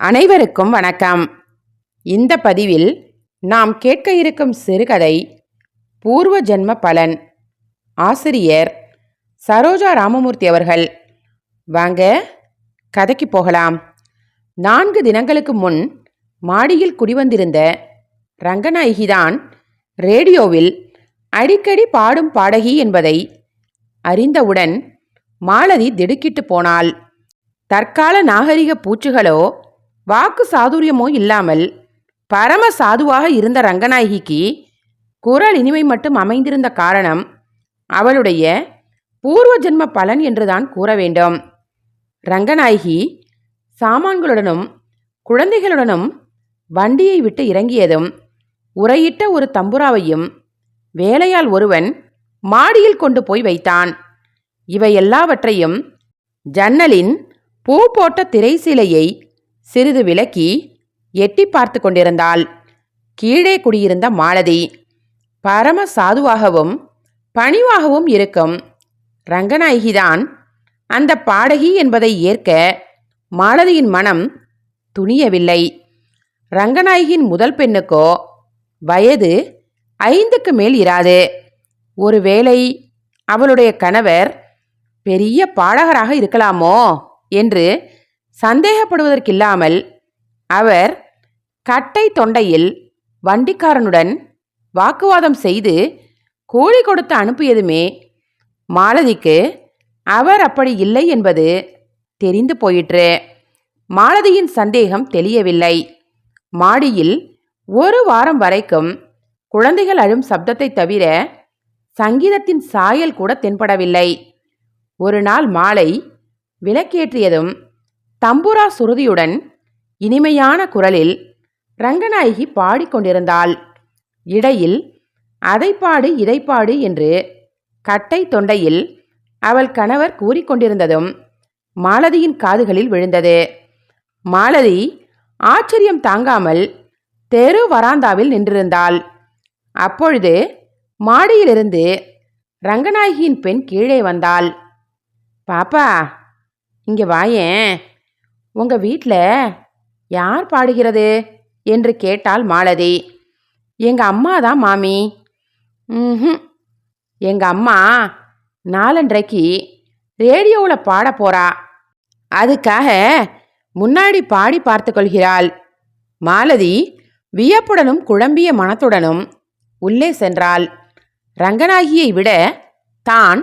அனைவருக்கும் வணக்கம். இந்த பதிவில் நாம் கேட்க இருக்கும் சிறுகதை பூர்வ ஜென்ம பலன். ஆசிரியர் சரோஜா ராமமூர்த்தி அவர்கள். வாங்க கதைக்கு போகலாம். நான்கு தினங்களுக்கு முன் மாடியில் குடிவந்திருந்த ரங்கநாயகிதான் ரேடியோவில் அடிக்கடி பாடும் பாடகி என்பதை அறிந்தவுடன் மாலதி திடுக்கிட்டு போனாள். தற்கால நாகரிக பூச்சுகளோ வாக்கு சாதுரியமோ இல்லாமல் பரம சாதுவாக இருந்த ரங்கநாயகிக்கு குரல் இனிமை மட்டும் அமைந்திருந்த காரணம் அவளுடைய பூர்வ ஜென்ம பலன் என்றுதான் கூற வேண்டும். ரங்கநாயகி சாமான்களுடனும் குழந்தைகளுடனும் வண்டியை விட்டு இறங்கியதும் உரையிட்ட ஒரு தம்புராவையும் வேலையால் ஒருவன் மாடியில் கொண்டு போய் வைத்தான். இவை எல்லாவற்றையும் ஜன்னலின் பூ போட்ட திரைசீலையை சிறிது விலக்கி எட்டி பார்த்து கொண்டிருந்தாள். கீழே குடியிருந்த மாலதி பரம சாதுவாகவும் பணிவாகவும் இருக்கும். ரங்கநாயகிதான். அந்த பாடகி என்பதை ஏற்க மாலதியின் மனம் துணியவில்லை. ரங்கநாயகியின் முதல் பெண்ணுக்கோ வயது ஐந்துக்கு மேல் இராது. ஒருவேளை அவளுடைய கணவர் பெரிய பாடகராக இருக்கலாமோ? என்று சந்தேகப்படுவதற்கில்லாமல் அவர் கட்டை தொண்டையில் வண்டிக்காரனுடன் வாக்குவாதம் செய்து கூலி கொடுத்து அனுப்பியதுமே மாலதிக்கு அவர் அப்படி இல்லை என்பது தெரிந்து போயிற்று. மாலதியின் சந்தேகம் தெளியவில்லை. மாடியில் ஒரு வாரம் வரைக்கும் குழந்தைகள் அழும் சப்தத்தை தவிர சங்கீதத்தின் சாயல் கூட தென்படவில்லை. ஒரு நாள் மாலை விளக்கேற்றியதும் தம்புரா சுருதியுடன் இனிமையான குரலில் ரங்கநாயகி பாடிக்கொண்டிருந்தாள் இடையில் அதை பாடு இதை பாடு என்று கட்டை தொண்டையில் அவள் கணவர் கூறிக்கொண்டிருந்ததும் மாலதியின் காதுகளில் விழுந்தது. மாலதி ஆச்சரியம் தாங்காமல் தெரு வராந்தாவில் நின்றிருந்தாள். அப்பொழுது மாடியிலிருந்து ரங்கநாயகியின் பெண் கீழே வந்தாள். பாப்பா இங்கே வாயேன். உங்க வீட்டில் யார் பாடுகிறது? என்று கேட்டாள் மாலதி. எங்க அம்மா தான் மாமி. ம் எங்க அம்மா நாலன்றைக்கு ரேடியோவில் பாட போறா. அதுக்காக முன்னாடி பாடி பார்த்து கொள்கிறாள். மாலதி வியப்புடனும் குழம்பிய மனத்துடனும் உள்ளே சென்றாள். ரங்கநாயகியை விட தான்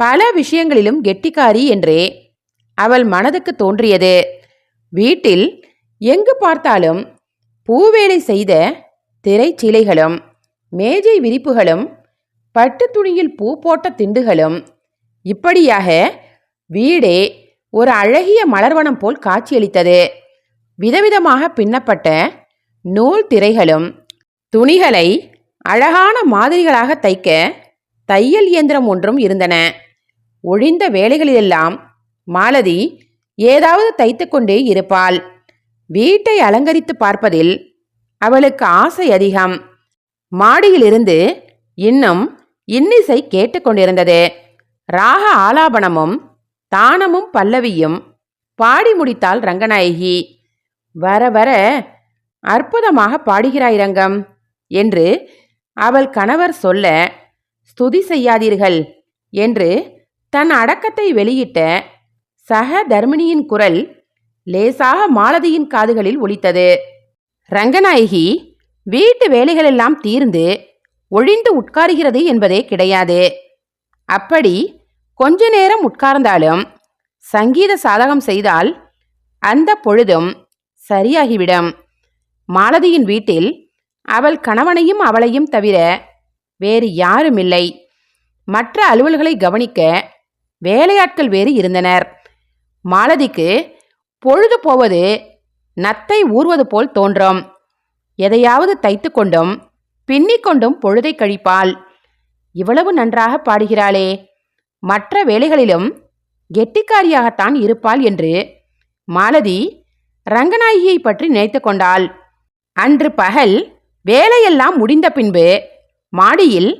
பல விஷயங்களிலும் கெட்டிக்காரி என்றே அவள் மனதுக்கு தோன்றியது. வீட்டில் எங்கு பார்த்தாலும் பூவேலை செய்த திரைச்சீலைகளும் மேஜை விரிப்புகளும் பட்டு துணியில் பூ போட்ட திண்டுகளும் இப்படியாக வீடே ஒரு அழகிய மலர்வனம் போல் காட்சியளித்தது. விதவிதமாக பின்னப்பட்ட நூல் திரைகளும் துணிகளை அழகான மாதிரிகளாக தைக்க தையல் இயந்திரம் ஒன்றும் இருந்தன. ஒழிந்த வேலைகளிலெல்லாம் மாலதி ஏதாவது தைத்துக்கொண்டே இருப்பாள். வீட்டை அலங்கரித்து பார்ப்பதில் அவளுக்கு ஆசை அதிகம். மாடியிலிருந்து இன்னும் இன்னிசை கேட்டுக்கொண்டிருந்தது. ராக ஆலாபனமும் தானமும் பல்லவியும் பாடி முடித்தாள் ரங்கநாயகி. வர வர அற்புதமாக பாடுகிறாய் ரங்கம் என்று அவள் கணவர் சொல்ல ஸ்துதி செய்யாதீர்கள் என்று தன் அடக்கத்தை வெளியிட்ட சக தர்மிணியின் குரல் லேசாக மாலதியின் காதுகளில் ஒலித்தது. ரங்கநாயகி வீட்டு வேலைகளெல்லாம் தீர்ந்து ஒழிந்து உட்காருகிறது என்பதே கிடையாது. அப்படி கொஞ்ச நேரம் உட்கார்ந்தாலும் சங்கீத சாதகம் செய்தால் அந்த பொழுதும் சரியாகிவிடும். மாலதியின் வீட்டில் அவள் கணவனையும் அவளையும் தவிர வேறு யாருமில்லை. மற்ற அலுவல்களை கவனிக்க வேலையாட்கள் வேறு இருந்தனர். மாலதிக்கு பொழுது போவது நத்தை ஊறுவது போல் தோன்றும். எதையாவது தைத்து கொண்டும் பின்னிக்கொண்டும் பொழுதை கழிப்பாள். இவ்வளவு நன்றாக பாடுகிறாளே. மற்ற வேலைகளிலும் கெட்டிக்காரியாகத்தான் இருப்பாள் என்று மாலதி ரங்கநாயகியை பற்றி நினைத்து கொண்டாள். அன்று பகல் வேலையெல்லாம் முடிந்த பின்பு மாடியில்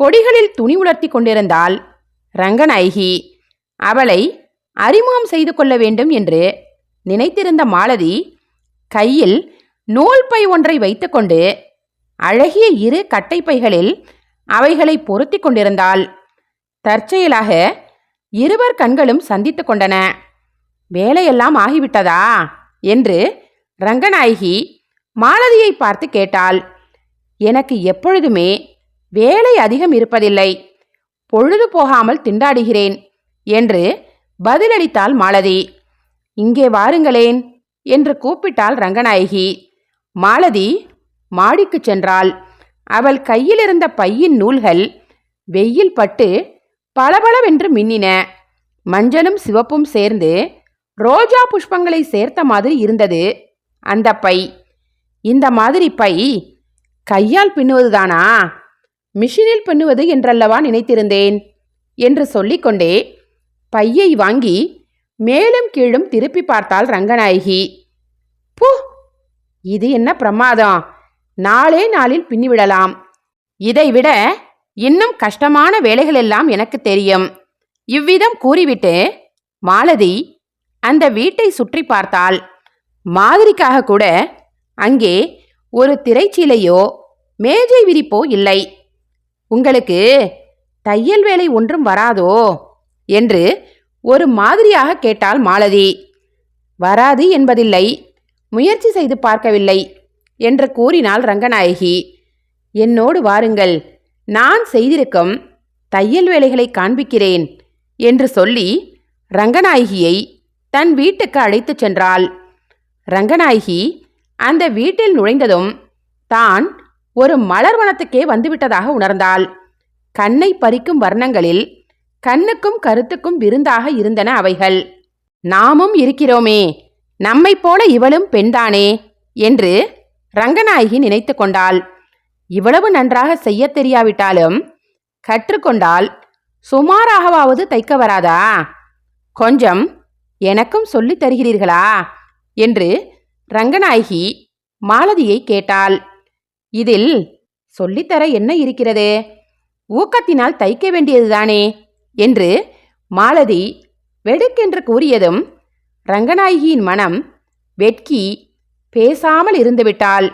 கொடிகளில் துணி உலர்த்தி கொண்டிருந்தாள் ரங்கநாயகி. அவளை அறிமுகம் செய்து கொள்ள வேண்டும் என்று நினைத்திருந்த மாலதி கையில் நூல் பை ஒன்றை வைத்துக்கொண்டு அழகிய இரு கட்டைப்பைகளில் அவைகளை பொருத்திக் கொண்டிருந்தாள். தற்செயலாக இருவர் கண்களும் சந்தித்து கொண்டன. வேலையெல்லாம் ஆகிவிட்டதா என்று ரங்கநாயகி மாலதியை பார்த்து கேட்டாள். எனக்கு எப்பொழுதுமே வேலை அதிகம் இருப்பதில்லை. பொழுது போகாமல் திண்டாடுகிறேன் என்று பதிலளித்தாள் மாலதி. இங்கே வாருங்களேன் என்று கூப்பிட்டாள் ரங்கநாயகி. மாலதி மாடிக்குச் சென்றாள். அவள் கையில் இருந்த பையின் நூல்கள் வெயில் பட்டு பளபளவென்று மின்னின. மஞ்சளும் சிவப்பும் சேர்ந்து ரோஜா புஷ்பங்களை சேர்த்த மாதிரி இருந்தது அந்த பை. இந்த மாதிரி பை கையால் பின்னுவதுதானா? மிஷினில் பின்னுவது என்றல்லவா நினைத்திருந்தேன் என்று சொல்லிக்கொண்டே பையை வாங்கி மேலும் கீழும் திருப்பி பார்த்தாள் ரங்கநாயகி. பூ! இது என்ன பிரமாதம்? நாளே நாளில் பின்னிவிடலாம். இதைவிட இன்னும் கஷ்டமான வேலைகளெல்லாம் எனக்கு தெரியும். இவ்விதம் கூறிவிட்டு மாலதி அந்த வீட்டை சுற்றி பார்த்தாள். மாதிரிக்காக கூட அங்கே ஒரு திரைச்சீலையோ மேஜை விரிப்போ இல்லை. உங்களுக்கு தையல் வேலை ஒன்றும் வராதோ? என்று ஒரு மாதிரியாக கேட்டாள் மாலதி. வராது என்பதில்லை முயற்சி செய்து பார்க்கவில்லை என்று கூறினாள் ரங்கநாயகி. என்னோடு வாருங்கள் நான் செய்திருக்கும் தையல் வேலைகளை காண்பிக்கிறேன் என்று சொல்லி ரங்கநாயகியை தன் வீட்டுக்கு அழைத்துச் சென்றாள். ரங்கநாயகி அந்த வீட்டில் நுழைந்ததும் தான் ஒரு மலர் வனத்துக்கே வந்துவிட்டதாக உணர்ந்தாள். கண்ணை பறிக்கும் வர்ணங்களில் கண்ணுக்கும் கருத்துக்கும் விருந்தாக இருந்தன அவைகள். நாமும் இருக்கிறோமே நம்மைப் போல இவளும் பெண்தானே என்று ரங்கநாயகி நினைத்து கொண்டாள். இவ்வளவு நன்றாக செய்யத் தெரியாவிட்டாலும் கற்றுக்கொண்டால் சுமாராகவாவது தைக்க வராதா? கொஞ்சம் எனக்கும் சொல்லித் தருகிறீர்களா? என்று ரங்கநாயகி மாலதியை கேட்டாள். இதில் சொல்லித்தர என்ன இருக்கிறது? ஊக்கத்தினால் தைக்க வேண்டியதுதானே என்று மாலதி வெடுக்கென்று கூறியதும் ரங்கநாயகியின் மனம் வெட்கி பேசாமல் இருந்துவிட்டாள்.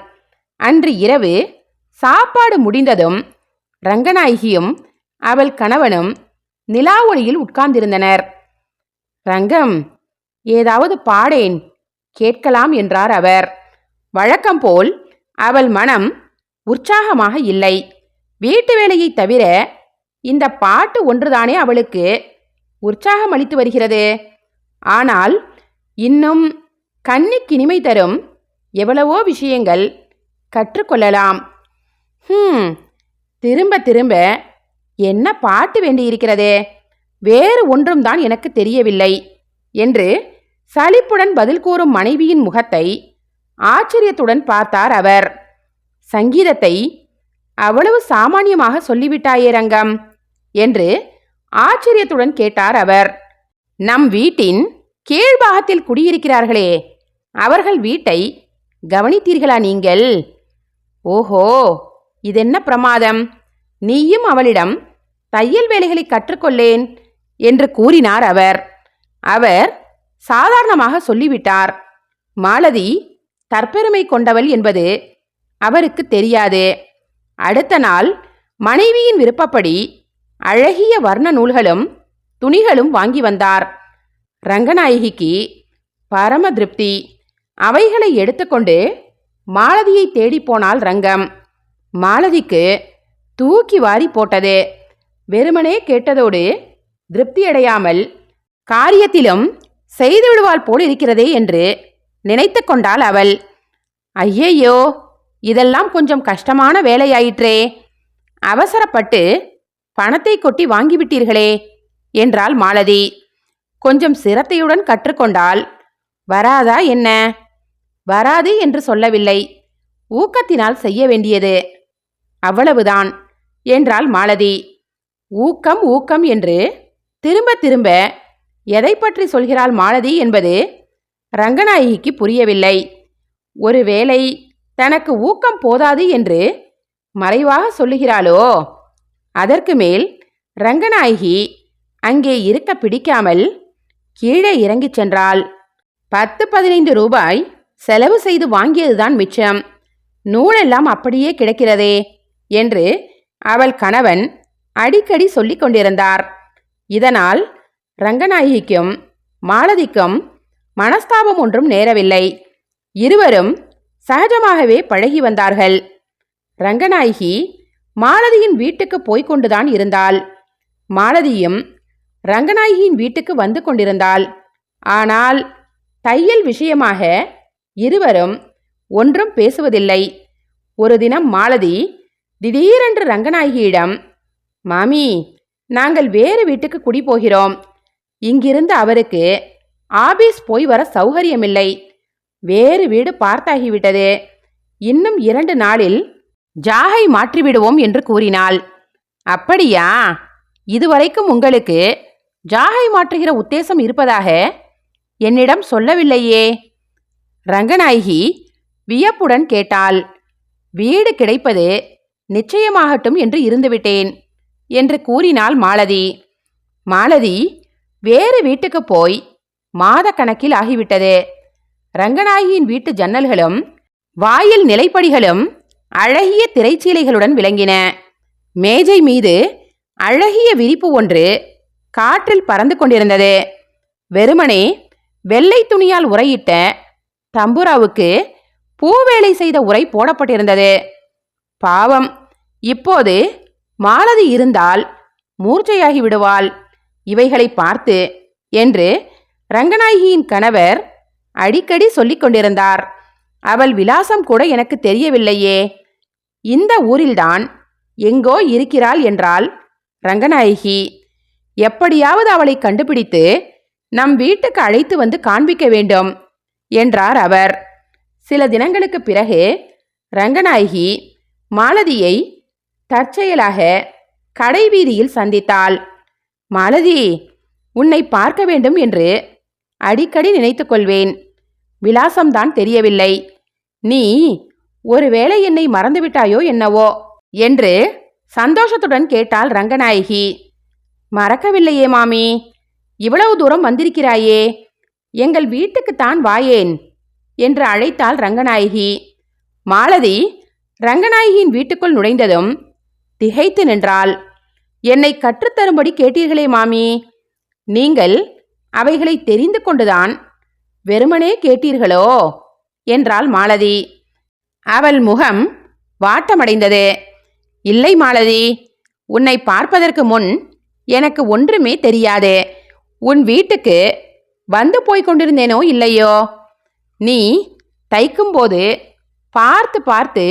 அன்று இரவு சாப்பாடு முடிந்ததும் ரங்கநாயகியும் அவள் கணவனும் நிலா ஒளியில் உட்கார்ந்திருந்தனர். ரங்கம் ஏதாவது பாடேன் கேட்கலாம் என்றார் அவர். வழக்கம் போல் அவள் மனம் உற்சாகமாக இல்லை. வீட்டு வேலையைத் தவிர இந்த பாட்டு ஒன்றுதானே அவளுக்கு? உற்சாகம் அளித்து வருகிறது. ஆனால் இன்னும் கண்ணிக்கினிமை தரும் எவ்வளவோ விஷயங்கள் கற்றுக்கொள்ளலாம். ஹம் திரும்ப திரும்ப என்ன பாட்டு வேண்டியிருக்கிறதே? வேறு ஒன்றும் தான் எனக்கு தெரியவில்லை என்று சலிப்புடன் பதில் கூறும் மனைவியின் முகத்தை ஆச்சரியத்துடன் பார்த்தார் அவர். சங்கீதத்தை அவ்வளவு சாமானியமாக சொல்லிவிட்டாயே ரங்கம். என்று ஆச்சரியத்துடன் கேட்டார் அவர். நம் வீட்டின் கீழ்பாகத்தில் குடியிருக்கிறார்களே அவர்கள் வீட்டை கவனித்தீர்களா நீங்கள்? ஓஹோ இதென்ன பிரமாதம்! நீயும் அவளிடம் தையல் வேலைகளை கற்றுக்கொள்ளேன் என்று கூறினார் அவர். அவர் சாதாரணமாக சொல்லிவிட்டார். மாலதி தற்பெருமை கொண்டவள் என்பது அவருக்கு தெரியாது. அடுத்த நாள் மனைவியின் விருப்பப்படி அழகிய வர்ண நூல்களும் துணிகளும் வாங்கி வந்தார். ரங்கநாயகிக்கு பரம திருப்தி. அவைகளை எடுத்துக்கொண்டு மாலதியை தேடிப்போனாள் ரங்கம். மாலதிக்கு தூக்கி வாரி போட்டது. வெறுமனே கேட்டதோடு திருப்தியடையாமல் காரியத்திலும் செய்து விடுவாள் போல் இருக்கிறதே என்று நினைத்து கொண்டாள் அவள். ஐயையோ இதெல்லாம் கொஞ்சம் கஷ்டமான வேலையாயிற்றே. அவசரப்பட்டு பணத்தை கொட்டி வாங்கிவிட்டீர்களே என்றாள் மாலதி. கொஞ்சம் சிரத்தையுடன் கற்றுக்கொண்டால் வராதா என்ன? வராது என்று சொல்லவில்லை. ஊக்கத்தினால் செய்ய வேண்டியது. அவ்வளவுதான் என்றாள் மாலதி. ஊக்கம் ஊக்கம் என்று திரும்ப திரும்ப எதை பற்றி சொல்கிறாள் மாலதி என்பது ரங்கநாயகிக்கு புரியவில்லை. ஒருவேளை தனக்கு ஊக்கம் போதாது என்று மறைவாக சொல்லுகிறாளோ? அதற்கு மேல் ரங்கநாயகி அங்கே இருக்க பிடிக்காமல் கீழே இறங்கிச் சென்றாள். பத்து பதினைந்து ரூபாய் செலவு செய்து வாங்கியதுதான் மிச்சம். நூலெல்லாம் அப்படியே கிடக்கிறதே என்று அவள் கணவன் அடிக்கடி சொல்லிக் கொண்டிருந்தார். இதனால் ரங்கநாயகிக்கும் மாலதிக்கும் மனஸ்தாபம் ஒன்றும் நேரவில்லை. இருவரும் சகஜமாகவே பழகி வந்தார்கள். ரங்கநாயகி மாலதியின் வீட்டுக்கு போய்க் கொண்டுதான் இருந்தாள். மாலதியும் ரங்கநாயகியின் வீட்டுக்கு வந்து கொண்டிருந்தாள். ஆனால் தையல் விஷயமாக இருவரும் ஒன்றும் பேசுவதில்லை. ஒரு தினம் மாலதி திடீரென்று ரங்கநாயகியிடம் மாமி நாங்கள் வேறு வீட்டுக்கு குடி போகிறோம் இங்கிருந்து அவருக்கு ஆபீஸ் போய் வர சௌகரியமில்லை. வேறு வீடு பார்த்தாகிவிட்டது. இன்னும் இரண்டு நாளில் ஜாகை மாற்றிவிடுவோம் என்று கூறினாள். அப்படியா? இதுவரைக்கும் உங்களுக்கு ஜாகை மாற்றுகிற உத்தேசம் இருப்பதாக என்னிடம் சொல்லவில்லையே. ரங்கநாயகி வியப்புடன் கேட்டாள். வீடு கிடைப்பது நிச்சயமாகட்டும் என்று இருந்துவிட்டேன் என்று கூறினாள் மாலதி. மாலதி வேறு வீட்டுக்கு போய் மாத கணக்கில் ஆகிவிட்டது. ரங்கநாயகியின் வீட்டு ஜன்னல்களும் வாயில் நிலைப்படிகளும் அழகிய திரைச்சீலைகளுடன் விளங்கின. மேஜை மீது அழகிய விரிப்பு ஒன்று காற்றில் பறந்து கொண்டிருந்தது. வெறுமனே வெள்ளை துணியால் உரையிட்ட தம்புராவுக்கு பூவேலை செய்த உரை போடப்பட்டிருந்தது. பாவம் இப்போது மாலதி இருந்தால் மூர்ச்சையாகி விடுவாள். இவைகளை பார்த்து என்று ரங்கநாயகியின் கணவர் அடிக்கடி சொல்லிக் கொண்டிருந்தார். அவள் விலாசம் கூட எனக்கு தெரியவில்லையே. இந்த ஊரில்தான் எங்கோ இருக்கிறாள் என்றால் ரங்கநாயகி. எப்படியாவது அவளை கண்டுபிடித்து நம் வீட்டுக்கு அழைத்து வந்து காண்பிக்க வேண்டும் என்றார் அவர். சில தினங்களுக்கு பிறகு ரங்கநாயகி மாலதியை தற்செயலாக கடைவீதியில் சந்தித்தாள். மாலதி உன்னை பார்க்க வேண்டும் என்று அடிக்கடி நினைத்து கொள்வேன். விலாசம்தான் தெரியவில்லை. நீ ஒருவேளை என்னை மறந்துவிட்டாயோ என்னவோ? என்று சந்தோஷத்துடன் கேட்டாள் ரங்கநாயகி. மறக்கவில்லையே மாமி. இவ்வளவு தூரம் வந்திருக்கிறாயே. எங்கள் வீட்டுக்குத்தான் வாயேன் என்று அழைத்தாள் ரங்கநாயகி. மாலதி ரங்கநாயகியின் வீட்டுக்குள் நுழைந்ததும் திகைத்து நின்றாள். என்னை கற்றுத்தரும்படி கேட்டீர்களே மாமி. நீங்கள் அவைகளை தெரிந்து கொண்டுதான் வெறுமனே கேட்டீர்களோ? என்றாள் மாலதி. அவள் முகம் வாட்டமடைந்தது. இல்லை மாலதி உன்னை பார்ப்பதற்கு முன் எனக்கு ஒன்றுமே தெரியாது. உன் வீட்டுக்கு வந்து போய் கொண்டிருந்தேனோ இல்லையோ? நீ தைக்கும்போது பார்த்து பார்த்து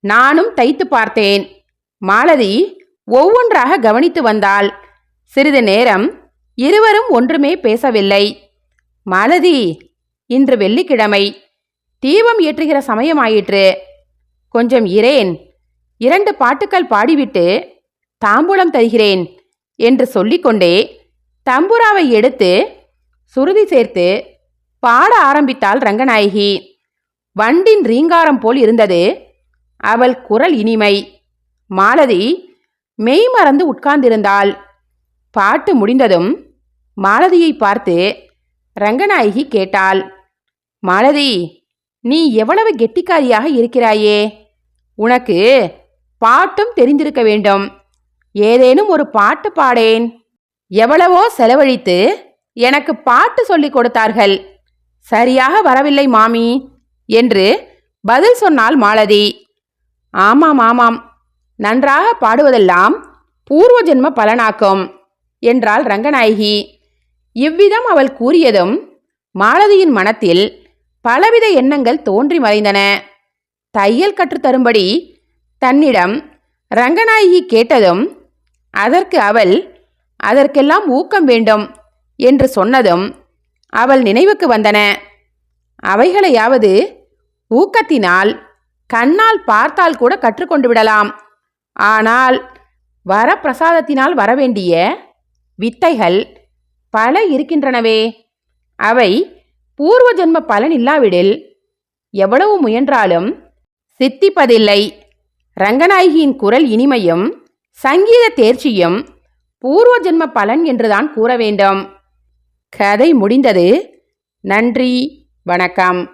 நானும் தைத்து பார்த்தேன். மாலதி ஒவ்வொன்றாக கவனித்து வந்தாள். சிறிது நேரம் இருவரும் ஒன்றுமே பேசவில்லை. மாலதி இன்று வெள்ளிக்கிழமை. தீபம் ஏற்றுகிற சமயமாயிற்று. கொஞ்சம் இரேன். இரண்டு பாட்டுக்கள் பாடிவிட்டு தாம்பூலம் தருகிறேன் என்று சொல்லிக்கொண்டே தம்புராவை எடுத்து சுருதி சேர்த்து பாட ஆரம்பித்தாள் ரங்கநாயகி. வண்டின் ரீங்காரம் போல் இருந்தது. அவள் குரல் இனிமை. மாலதி மெய் மறந்து உட்கார்ந்திருந்தாள். பாட்டு முடிந்ததும் மாலதியை பார்த்து ரங்கநாயகி கேட்டாள். மாலதி நீ எவ்வளவு கெட்டிக்காரியாக இருக்கிறாயே? உனக்கு பாட்டும் தெரிந்திருக்க வேண்டும். ஏதேனும் ஒரு பாட்டு பாடேன். எவ்வளவோ செலவழித்து எனக்கு பாட்டு சொல்லிக் கொடுத்தார்கள். சரியாக வரவில்லை மாமி என்று பதில் சொன்னாள் மாலதி. ஆமாம் ஆமாம். நன்றாக பாடுவதெல்லாம் பூர்வ ஜென்ம பலனாக்கும் என்றாள் ரங்கநாயகி. இவ்விதம் அவள் கூறியதும் மாலதியின் மனத்தில் பலவித எண்ணங்கள் தோன்றி மறைந்தன. தையல் கற்றுத்தரும்படி தன்னிடம் ரங்கநாயகி கேட்டதும் அதற்கு அவள் அதற்கெல்லாம் ஊக்கம் வேண்டும் என்று சொன்னதும் அவள் நினைவுக்கு வந்தன. அவைகளையாவது ஊக்கத்தினால் கண்ணால் பார்த்தால் கூட கற்றுக்கொண்டு விடலாம். ஆனால் வரப்பிரசாதத்தினால் வரவேண்டிய வித்தைகள் பல இருக்கின்றனவே. அவை பூர்வ ஜென்ம பலன் இல்லாவிடில் எவ்வளவு முயன்றாலும் சித்திப்பதில்லை. ரங்கநாயகியின் குரல் இனிமையும் சங்கீத தேர்ச்சியும் பூர்வ ஜென்ம பலன் என்றுதான் கூற வேண்டும் கதை முடிந்தது. நன்றி. வணக்கம்.